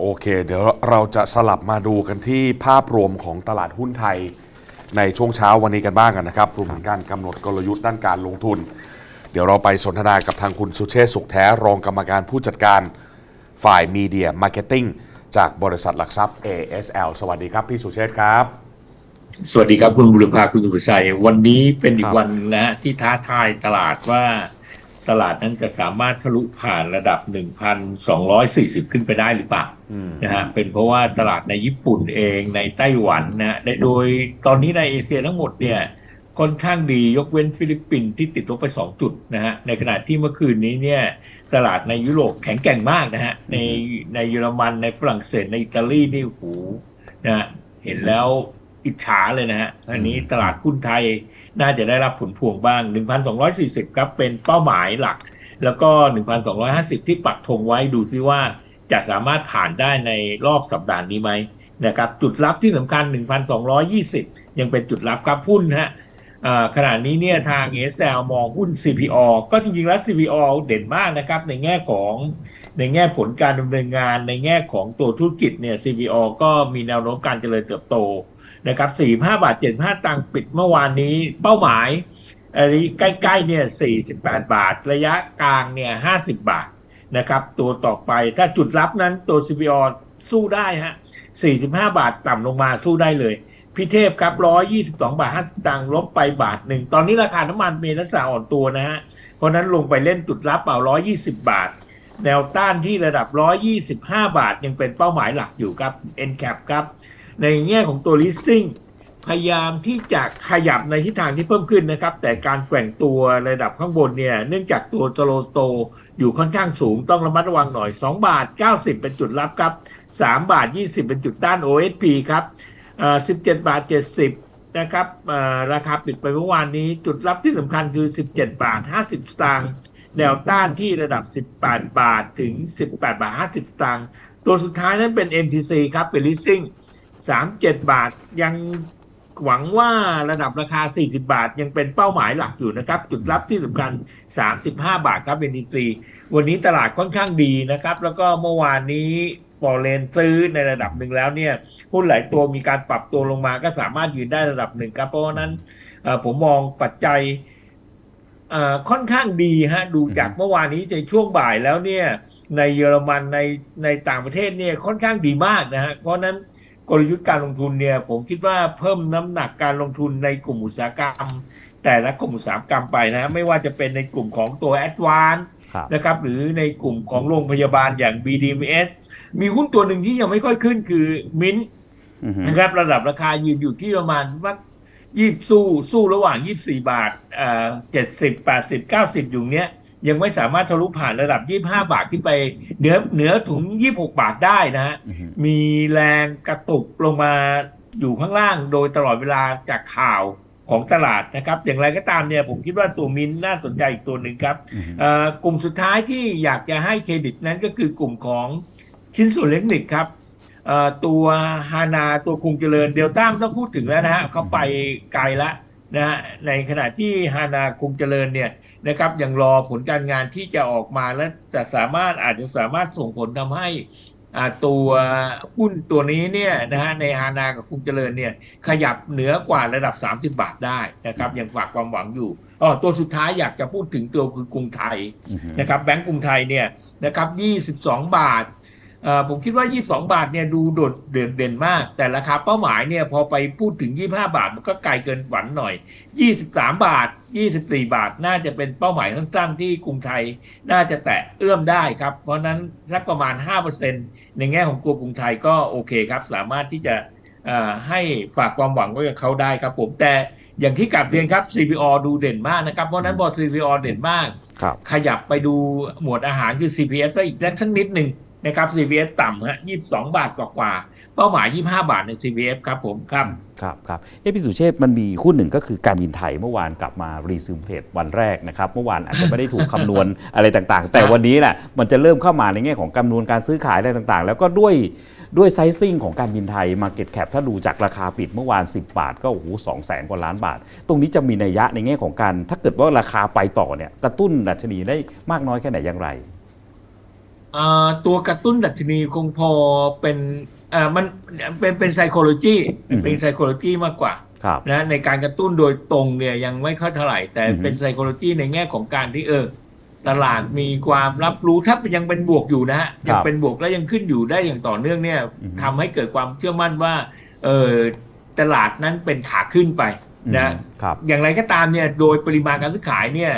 โอเค เดี๋ยวเราจะสลับมาดูกันที่ภาพรวมของตลาดหุ้นไทย ในช่วงเช้าวันนี้กันบ้างกันนะครับรวมถึงการกำหนดกลยุทธ์ด้านการลงทุน เดี๋ยวเราไปสนทนากับทางคุณสุเชษสุขแท้รองกรรมการผู้จัดการฝ่ายมีเดียมาร์เก็ตติ้งจากบริษัทหลักทรัพย์ ASL สวัสดีครับพี่สุเชษครับ สวัสดีครับคุณบุรพาคุณสุชัย วันนี้เป็นอีกวันนะฮะที่ท้าทายตลาดว่า ตลาดนั้นจะสามารถทะลุผ่านระดับ 1,240 ขึ้นไปได้หรือเปล่าอืมนะฮะเป็นเพราะว่าตลาดในญี่ปุ่นเองในไต้หวันนะฮะโดยตอนนี้ในเอเชียทั้งหมดเนี่ยค่อนข้างดียกเว้นฟิลิปปินส์ที่ติดลบไป 2 จุดนะฮะในขณะที่เมื่อคืนนี้เนี่ยตลาดในยุโรปแข็งแกร่งมากนะฮะในในเยอรมันในฝรั่งเศสในอิตาลีนี่โอ้โหนะฮะเห็นแล้ว อิจฉาเลยนะฮะอันนี้ตลาดหุ้นไทยน่าจะได้รับผลพวงบ้าง 1,240 ครับเป็นเป้าหมายหลัก แล้วก็ 1,250 ที่ปักธงไว้ดูซิว่าจะสามารถผ่านได้ในรอบสัปดาห์นี้ไหมนะครับจุดรับที่สำคัญ 1,220 ยังเป็นจุดรับครับหุ้นฮะอ่าขณะนี้เนี่ยทาง SL มองหุ้น CPO ก็จริงๆแล้ว CPO เด่นมากนะครับในแง่ของในแง่ผลการดำเนินงานในแง่ของตัวธุรกิจเนี่ย CPO ก็มีแนวโน้มการเจริญเติบโต นะครับ45บาท75 ตังค์ปิดเมื่อวานนี้เป้าหมายอันนี้ใกล้ๆเนี่ย48 บาท ระยะกลางเนี่ย50 บาทนะครับ ตัวต่อไปถ้าจุดรับนั้นตัว CPO สู้ได้ฮะ45 บาทต่ำลงมาสู้ได้เลยพี่เทพครับ122 บาท 50 ตังค์ลบไปบาทหนึ่ง ตอนนี้ราคาน้ำมันเมลักษณะอ่อนตัวนะฮะ เพราะฉะนั้นลงไปเล่นจุดรับเอา 120 บาท แนวต้านที่ระดับ 125 บาทยังเป็นเป้าหมายหลักอยู่ครับ NCAP ครับ ในแง่ของตัว leasing พยายามที่จะขยับในทิศทางที่เพิ่มขึ้นนะครับ แต่การแกว่งตัวระดับข้างบนเนี่ย เนื่องจากตัวสโลสโตอยู่ค่อนข้างสูงต้องระมัดระวังหน่อย 2 บาท 90 เป็นจุดรับครับ 3 บาท 20 เป็นจุดต้าน OSP ครับเอ่อ17 บาท 70 นะครับเอ่อราคาปิดไปเมื่อวานนี้จุดรับที่สำคัญคือ 17 บาท 50 สตางค์แนวต้านที่ระดับ 18 บาทถึง 18 บาท 50 สตางค์ตัวสุดท้ายนั้นเป็น MTC ครับเป็น leasing 37บาทยังหวังว่าระดับราคา 40 บาทยังเป็นเป้าหมายหลักอยู่นะครับ จุดรับที่สำคัญ 35 บาทครับ NTC วันนี้ตลาดค่อนข้างดีนะครับ แล้วก็เมื่อวานนี้ฟอร์เรนซื้อในระดับหนึ่งแล้วเนี่ยหุ้นหลายตัวมีการปรับตัวลงมาก็สามารถยืนได้ระดับหนึ่งครับ เพราะฉะนั้นผมมองปัจจัยค่อนข้างดีฮะดูจากเมื่อวานนี้ในช่วงบ่ายแล้วเนี่ยในเยอรมันในในต่างประเทศเนี่ยค่อนข้างดีมากนะฮะเพราะฉะนั้น กลยุทธ์การลงทุนเนี่ยผมคิดว่าเพิ่มน้ำหนักการลงทุนในกลุ่มอุตสาหกรรม แต่ละกลุ่มอุตสาหกรรมไปนะฮะไม่ว่าจะเป็นในกลุ่มของตัว a d v a n c e ครับนะครับหรือในกลุ่มของโรงพยาบาลอย่าง BDMs มีหุ้นตัวหนึ่งที่ยังไม่ค่อยขึ้นคือมินอือฮึนะครับระดับราคายืนอยู่ที่ประมาณว่ายี่สู้สู้ระหว่าง 24 บาทเอ่อ70 80 90อยู่เนี้ย ยังไม่สามารถทะลุผ่านระดับ 25 บาทขึ้นไปเหนือเหนือถึง26 บาทได้นะฮะอือฮึมีแรงกระตุกลงมาอยู่ข้างล่างโดยตลอดเวลาจากข่าวของตลาดนะครับ อย่างไรก็ตามเนี่ยผมคิดว่าตัวมินน่าสนใจอีกตัวหนึ่งครับอือฮึเอ่อกลุ่มสุดท้ายที่อยากจะให้เครดิตนั้นก็คือกลุ่มของชิ้นส่วนเล็กนิกครับเอ่อตัวฮานาตัวคงเจริญเดลต้าไม่ต้องพูดถึงแล้วนะฮะเขาไปไกลแล้วนะฮะในขณะที่ฮานาคงเจริญเนี่ย นะครับยังรอผลการงานที่จะออกมาและจะสามารถอาจจะสามารถส่งผลทำให้ตัวหุ้นตัวนี้เนี่ยนะฮะในฮานากับคงเจริญเนี่ยขยับเหนือกว่าระดับ 30 บาทได้นะครับยังฝากความหวังอยู่อ๋อตัวสุดท้ายอยากจะพูดถึงตัวคือกรุงไทยนะครับแบงก์กรุงไทยเนี่ยนะครับ 22 บาท ผมคิดว่า 22 บาทเนี่ยดูโดดเด่นเด่นมาก แต่ราคาเป้าหมายเนี่ยพอไปพูดถึง 25 บาท มันก็ไกลเกินฝันหน่อย 23 บาท 24 บาทน่าจะเป็นเป้าหมายสั้นๆที่กรุงไทยน่าจะแตะเอื้อมได้ครับ เพราะฉะนั้นสักประมาณ 5%ในแง่ของกลัวกรุงไทยก็โอเคครับ สามารถที่จะเอ่อให้ฝากความหวังไว้กับเขาได้ครับผมแต่อย่างที่กลับเรียนครับ CPO ดูเด่นมากนะครับ เพราะฉะนั้นบอ CPO เด่นมากครับขยับไปดูหมวดอาหารคือ CPS ซะอีกสักนิดหนึ่ง นะครับ CPS ต่ำฮะ22บาทกว่าๆเป้าหมาย 25 บาทใน CPS ครับผมครับครับครับเอะพี่สุเชษมันมีหุ้นหนึ่งก็คือการบินไทยเมื่อวานกลับมารีซูมเทรดวันแรกนะครับเมื่อวานอาจจะไม่ได้ถูกคำนวณอะไรต่างๆ แต่วันนี้แหละมันจะเริ่มเข้ามาในแง่ของคำนวณการซื้อขายอะไรต่างๆ แล้วก็ด้วยด้วยไซซิ่งของการบินไทย Market Cap ถ้าดูจากราคาปิดเมื่อวาน 10 บาท ก็โอ้โหสองแสนกว่าล้านบาท ตรงนี้จะมีนัยยะในแง่ของการ ถ้าเกิดว่าราคาไปต่อเนี่ยกระตุ้นดัชนีได้มากน้อยแค่ไหนอย่างไร ตัวกระตุ้นดัชนีคงพอเป็นอ่ามันเป็นเป็น psychology อืมเป็น psychology มากกว่าครับนะในการกระตุ้นโดยตรงเนี่ยยังไม่ค่อยเท่าไหร่ แต่อือฮึเป็น psychology ในแง่ของการที่เออตลาดมีความรับรู้ถ้ายังเป็นบวกอยู่นะฮะยังเป็นบวกและยังขึ้นอยู่ได้อย่างต่อเนื่องเนี่ยอือฮึทำให้เกิดความเชื่อมั่นว่าเออตลาดนั้นเป็นขาขึ้นไปนะครับอย่างไรก็ตามเนี่ยโดยปริมาณการซื้อขายเนี่ย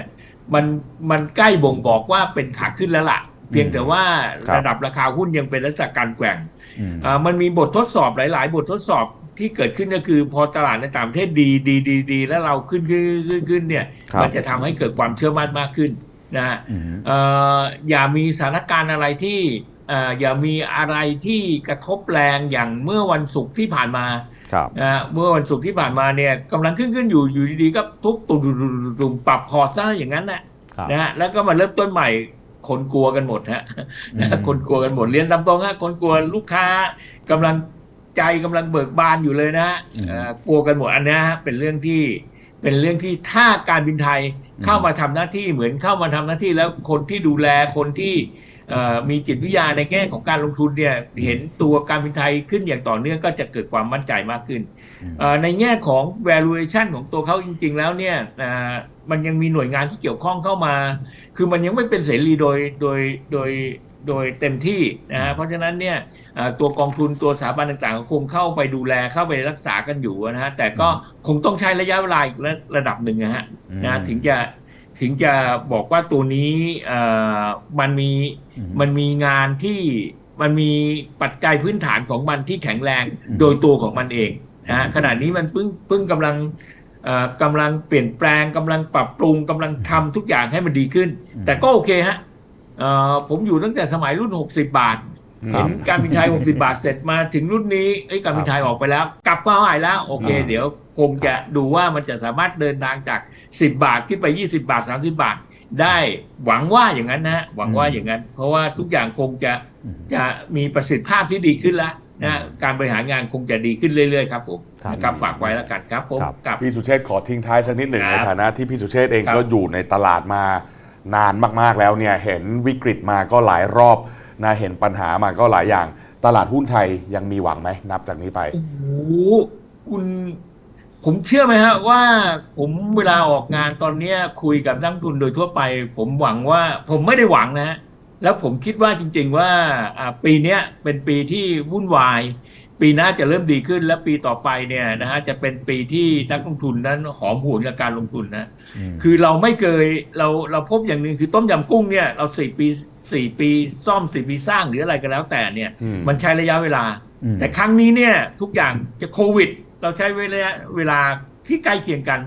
มันมันใกล้บ่งบอกว่าเป็นขาขึ้นแล้วล่ะ เพียงแต่ว่าครับระดับราคาหุ้นยังเป็นลักษณะการแกว่งอืมอ่ามันมีบททดสอบหลาย ๆ บททดสอบที่เกิดขึ้นก็คือพอตลาดในต่างประเทศดีดีดีดีแล้วเราขึ้นขึ้นขึ้นขึ้นเนี่ยครับมันจะทำให้เกิดความเชื่อมั่นมากขึ้นนะฮะอืมเอ่ออย่ามีสถานการณ์อะไรที่เอ่ออย่ามีอะไรที่กระทบแรงอย่างเมื่อวันศุกร์ที่ผ่านมาครับนะฮะเมื่อวันศุกร์ที่ผ่านมาเนี่ยกำลังขึ้นขึ้นอยู่อยู่ดีๆก็ทุบตุ่มตุ่มปรับพอร์ตซะอย่างนั้นแหละครับนะฮะแล้วก็มาเริ่มต้นใหม่ คนกลัวกันหมดฮะนะฮะคนกลัวกันหมดเรียนตามตรงฮะคนกลัวลูกค้ากำลังใจกำลังเบิกบานอยู่เลยนะฮะอืมเอ่อกลัวกันหมดอันเนี้ยฮะเป็นเรื่องที่เป็นเรื่องที่ถ้าการบินไทยอืมเข้ามาทำหน้าที่เหมือนเข้ามาทำหน้าที่แล้วคนที่ดูแลคนที่เอ่อ มีจิตวิทยาในแง่ของการลงทุนเนี่ยเห็นตัวการบินไทยขึ้นอย่างต่อเนื่องก็จะเกิดความมั่นใจมากขึ้นอืมเอ่อในแง่ของ valuation ของตัวเขาจริง ๆ แล้วเนี่ยเอ่อมันยังมีหน่วยงานที่เกี่ยวข้องเข้ามา คือมันยังไม่เป็นเสรีโดยโดยโดยโดยเต็มที่นะฮะเพราะฉะนั้นเนี่ยเอ่อตัวกองทุนตัวสถาบันต่างๆก็คงเข้าไปดูแลเข้าไปรักษากันอยู่นะฮะแต่ก็คงต้องใช้ระยะเวลาอีกระระดับหนึ่งนะฮะนะถึงจะ ถึงจะบอกว่าตัวนี้เอ่อมันมีอืมมันมีงานที่มันมีปัจจัยพื้นฐานของมันที่แข็งแรงอืมโดยตัวของมันเองนะฮะขณะนี้มันเพิ่งเพิ่งกำลังเอ่อกำลังเปลี่ยนแปลงกำลังปรับปรุงกำลังทำทุกอย่างให้มันดีขึ้น แต่ก็โอเคฮะเอ่อผมอยู่ตั้งแต่สมัยรุ่น 60 บาทอืม เห็นการบินไทย 60 บาทเสร็จมาถึงรุ่นนี้เอ้ยการบินไทยออกไปแล้ว กลับมาใหม่แล้ว โอเคอ่าเดี๋ยวคงจะดูว่ามันจะสามารถเดินทางจาก 10 บาทขึ้นไป 20 บาท 30 บาท ได้หวังว่าอย่างนั้นนะฮะหวังว่าอย่างนั้น เพราะว่าทุกอย่างคงจะอืมจะมีประสิทธิภาพที่ดีขึ้นแล้วนะฮะอืมการบริหารงานคงจะดีขึ้นเรื่อยๆครับผมครับ นะครับฝากไว้แล้วกันครับผมครับกับ พี่สุเชษฐ์ขอทิ้งท้ายสักนิดหนึ่งครับในฐานะที่พี่สุเชษฐ์เองครับก็อยู่ในตลาดมานานมากๆแล้วเนี่ยเห็นวิกฤตมาก็หลายรอบ นะเห็นปัญหามาก็หลายอย่าง ตลาดหุ้นไทยยังมีหวังไหมนับจากนี้ไปโอ้โหคุณผมเชื่อไหมฮะว่าผมเวลาออกงานตอนเนี้ยคุยกับนักทุนโดยทั่วไป ผมหวังว่าผมไม่ได้หวังนะฮะแล้วผมคิดว่าจริง ๆ ว่าอ่าปีเนี้ยเป็นปีที่วุ่นวาย ปีหน้าจะเริ่มดีขึ้นและปีต่อไปเนี่ยนะฮะจะเป็นปีที่นักลงทุนนั้นหอมหวนกับการลงทุนนะมคือเราไม่เคยเราเราพบอย่างหนึ่งคือต้มยำกุ้งเนี่ยเราสี่ปีสี่ปีซ่อมสี่ปีสร้างหรืออะไรก็แล้วแต่เนี่ยอืมมันใช้ระยะเวลาอืมแต่ครั้งนี้เนี่ยทุกอย่างจะโควิด เราใช้เวลาเวลาที่ใกล้เคียงกัน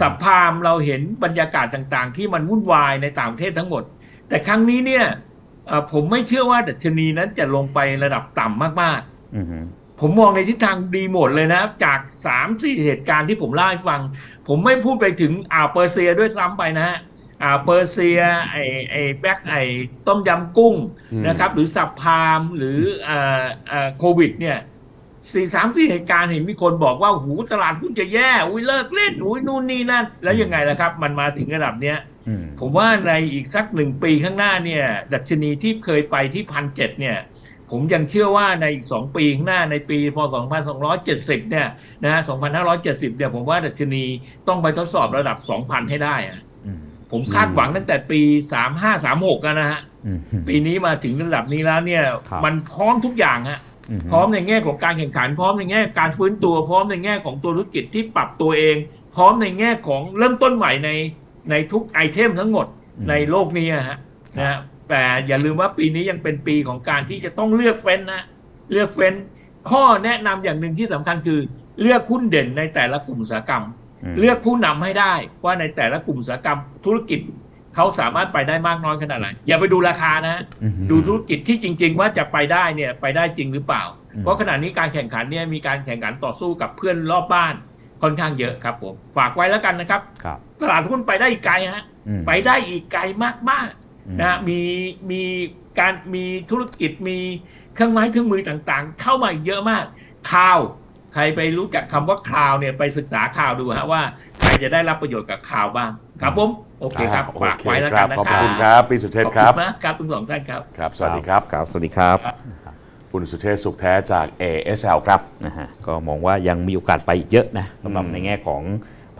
สัพพามเราเห็นบรรยากาศต่างๆ ที่มันวุ่นวายในต่างประเทศทั้งหมด แต่ครั้งนี้เนี่ยเอ่อผมไม่เชื่อว่าดัชนีนั้นจะลงไประดับต่ำมากอืมๆ ผมมองในทิศทางดีหมดเลยนะ จากสามสี่เหตุการณ์ที่ผมเล่าให้ฟัง ผมไม่พูดไปถึงอ่าวเปอร์เซียด้วยซ้ำไปนะฮะอ่าวเปอร์เซียไอไอแบ็กไอต้มยำกุ้งอืมนะครับ หรือสับพามหรือเอ่อเอ่อโควิด เนี่ยสี่สามสี่เหตุการณ์เห็นมีคนบอกว่าหูตลาดหุ้นจะแย่อุ้ยเลิกเล่นอุ้ยนู่นนี่นั่น แล้วยังไงล่ะครับ มันมาถึงระดับเนี้ยอืมผมว่าในอีกสักหนึ่งปีข้างหน้าเนี่ย ดัชนีที่เคยไปที่พันเจ็ดเนี่ย ผมยังเชื่อว่าในอีกสองปีข้างหน้าในปีพศ2270 เนี่ยนะฮะ2570 เนี่ยผมว่าดัชนีต้องไปทดสอบระดับ 2,000 ให้ได้อะอืมผมคาดหวังตั้งแต่ปี 3536กันนะฮะอืมปีนี้มาถึงระดับนี้แล้วเนี่ยครับมันพร้อมทุกอย่างฮะพร้อมในแง่ของการแข่งขัน พร้อมในแง่การฟื้นตัว พร้อมในแง่ของตัวธุรกิจที่ปรับตัวเอง พร้อมในแง่ของเริ่มต้นใหม่ในในทุกไอเทมทั้งหมดอืมในโลกนี้อะฮะนะฮะ แต่อย่าลืมว่าปีนี้ยังเป็นปีของการที่จะต้องเลือกเฟ้นนะ เลือกเฟ้น ข้อแนะนำอย่างหนึ่งที่สำคัญคือ เลือกหุ้นเด่นในแต่ละกลุ่มอุตสาหกรรมมเลือกผู้นำให้ได้ว่าในแต่ละกลุ่มอุตสาหกรรม ธุรกิจเขาสามารถไปได้มากน้อยขนาดไหนอย่าไปดูราคานะฮะอืมดูธุรกิจที่จริง ๆ ว่าจะไปได้เนี่ยไปได้จริงหรือเปล่าอืมเพราะขณะนี้การแข่งขันเนี่ยมีการแข่งขันต่อสู้กับเพื่อนรอบบ้านค่อนข้างเยอะครับผมฝากไว้แล้วกันนะครับครับตลาดหุ้นไปได้อีกไกลฮะอืมไปได้อีกไกลมากอืมๆ นะฮะมีมีการมีธุรกิจมีเครื่องไม้เครื่องมือต่างๆ เข้ามาอีกเยอะมากข่าว ใครไปรู้จักคำว่าข่าวเนี่ยไปศึกษาข่าวดูฮะว่าใครจะได้รับประโยชน์กับข่าวบ้างครับผมโอเคครับอ่าฝากโอเคไว้แล้วคกัรันบนะขอบครับคุณครับพี่สุเชษฐ์ครับขอณมากครับทั้งสองท่านครับครับ สวัสดีครับครับสวัสดีครับคุณสุเชษฐ์สุขแท้จาก ASL ครับนะฮะก็มองว่ายังมีโอกาสไปอีกเยอะนะสำหรับอืมในแง่ของ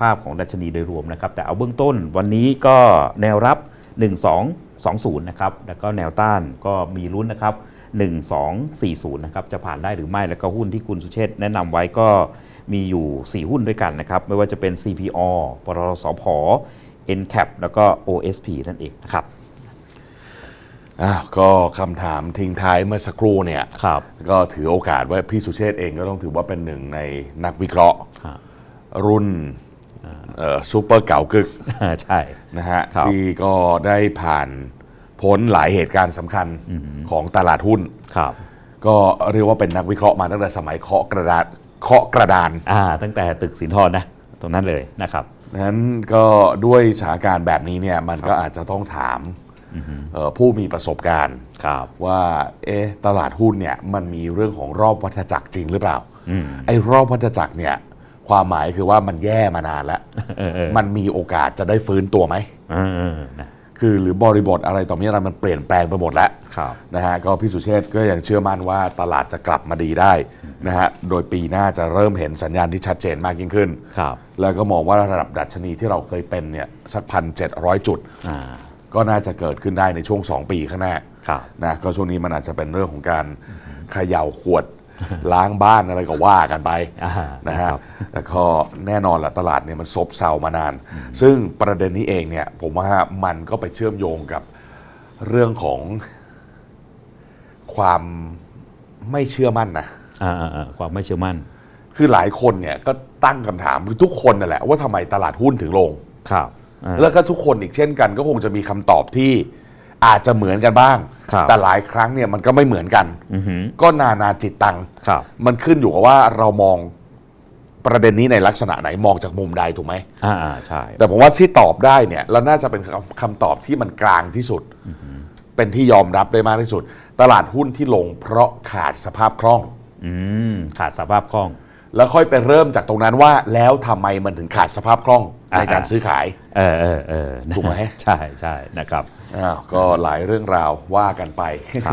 ภาพของดัชนีโดยรวมนะครับ แต่เอาเบื้องต้นวันนี้ก็แนวรับ 1220 นะครับ แล้วก็แนวต้านก็มีลุ้นนะครับ 1240 นะครับ จะผ่านได้หรือไม่ แล้วก็หุ้นที่คุณสุเชษฐ์แนะนำไว้ก็มีอยู่ 4 หุ้นด้วยกันนะครับ ไม่ว่าจะเป็น CPO ปตทสพ NCAP แล้วก็ OSP นั่นเองนะครับอ้าวก็คำถามทิ้งท้ายเมื่อสักครู่เนี่ยครับก็ถือโอกาสว่าพี่สุเชษฐ์เองก็ต้องถือว่าเป็นหนึ่งในนักวิเคราะห์ครับรุ่นเอ่อ ซูเปอร์เก่ากึกใช่นะฮะครับที่ก็ได้ผ่านพ้นหลายเหตุการณ์สำคัญของตลาดหุ้นครับ ก็เรียกว่าเป็นนักวิเคราะห์มาตั้งแต่สมัยเคาะกระดานเคาะกระดานอ่าตั้งแต่ตึกสินทรนะ ตรงนั้นเลยนะครับนั้นก็ด้วยสถานการณ์แบบนี้เนี่ยมันก็อาจจะต้องถามเอ่อผู้มีประสบการณ์ครับว่าเอ๊ะตลาดหุ้นเนี่ยมันมีเรื่องของรอบวัฏจักรจริงหรือเปล่าอืมไอ้รอบวัฏจักรเนี่ย ความหมายคือว่ามันแย่มานานแล้วเออเออมันมีโอกาสจะได้ฟื้นตัวไหมเออเออนะคือหรือบริบทอะไรต่อมีอะไรมันเปลี่ยนแปลงไปหมดแล้วครับนะฮะก็พี่สุเชษฐ์ก็ยังเชื่อมั่นว่าตลาดจะกลับมาดีได้นะฮะโดยปีหน้าจะเริ่มเห็นสัญญาณที่ชัดเจนมากยิ่งขึ้นครับแล้วก็มองว่าระดับดัชนีที่เราเคยเป็นเนี่ยสักพันเจ็ดร้อยจุดอ่าก็น่าจะเกิดขึ้นได้ในช่วง 2 ปีข้างหน้าครับนะก็ช่วงนี้มันอาจจะเป็นเรื่องของการเขย่าขวด ล้างบ้านอะไรก็ว่ากันไปอ่านะฮะครับแต่ก็แน่นอนแหละตลาดเนี่ยมันซบเซามานาน ซึ่งประเด็นนี้เองเนี่ย ผมว่ามันก็ไปเชื่อมโยงกับเรื่องของความไม่เชื่อมั่นนะอ่าอ่าอ่าความไม่เชื่อมั่น คือหลายคนเนี่ยก็ตั้งคำถามคือทุกคนนั่นแหละว่าทำไมตลาดหุ้นถึงลงครับอ่าแล้วก็ทุกคนอีกเช่นกันก็คงจะมีคำตอบที่ อาจจะเหมือนกันบ้าง ครับแต่หลายครั้งเนี่ยมันก็ไม่เหมือนกัน อือหือก็นานาจิตตัง ครับมันขึ้นอยู่กับว่าเรามองประเด็นนี้ในลักษณะไหนมองจากมุมใดถูกไหม อ่าอ่าใช่แต่ผมว่าที่ตอบได้เนี่ยเราน่าจะเป็นคำคำตอบที่มันกลางที่สุด เป็นที่ยอมรับได้มากที่สุด ตลาดหุ้นที่ลงเพราะขาดสภาพคล่อง อืมขาดสภาพคล่อง แล้วค่อยไปเริ่มจากตรงนั้นว่าแล้วทำไมมันถึงขาดสภาพคล่องในการอ่าซื้อขาย เออเออเออนะถูกไหม ใช่ใช่นะครับ อ้าวก็หลายเรื่องราวว่ากันไปครับ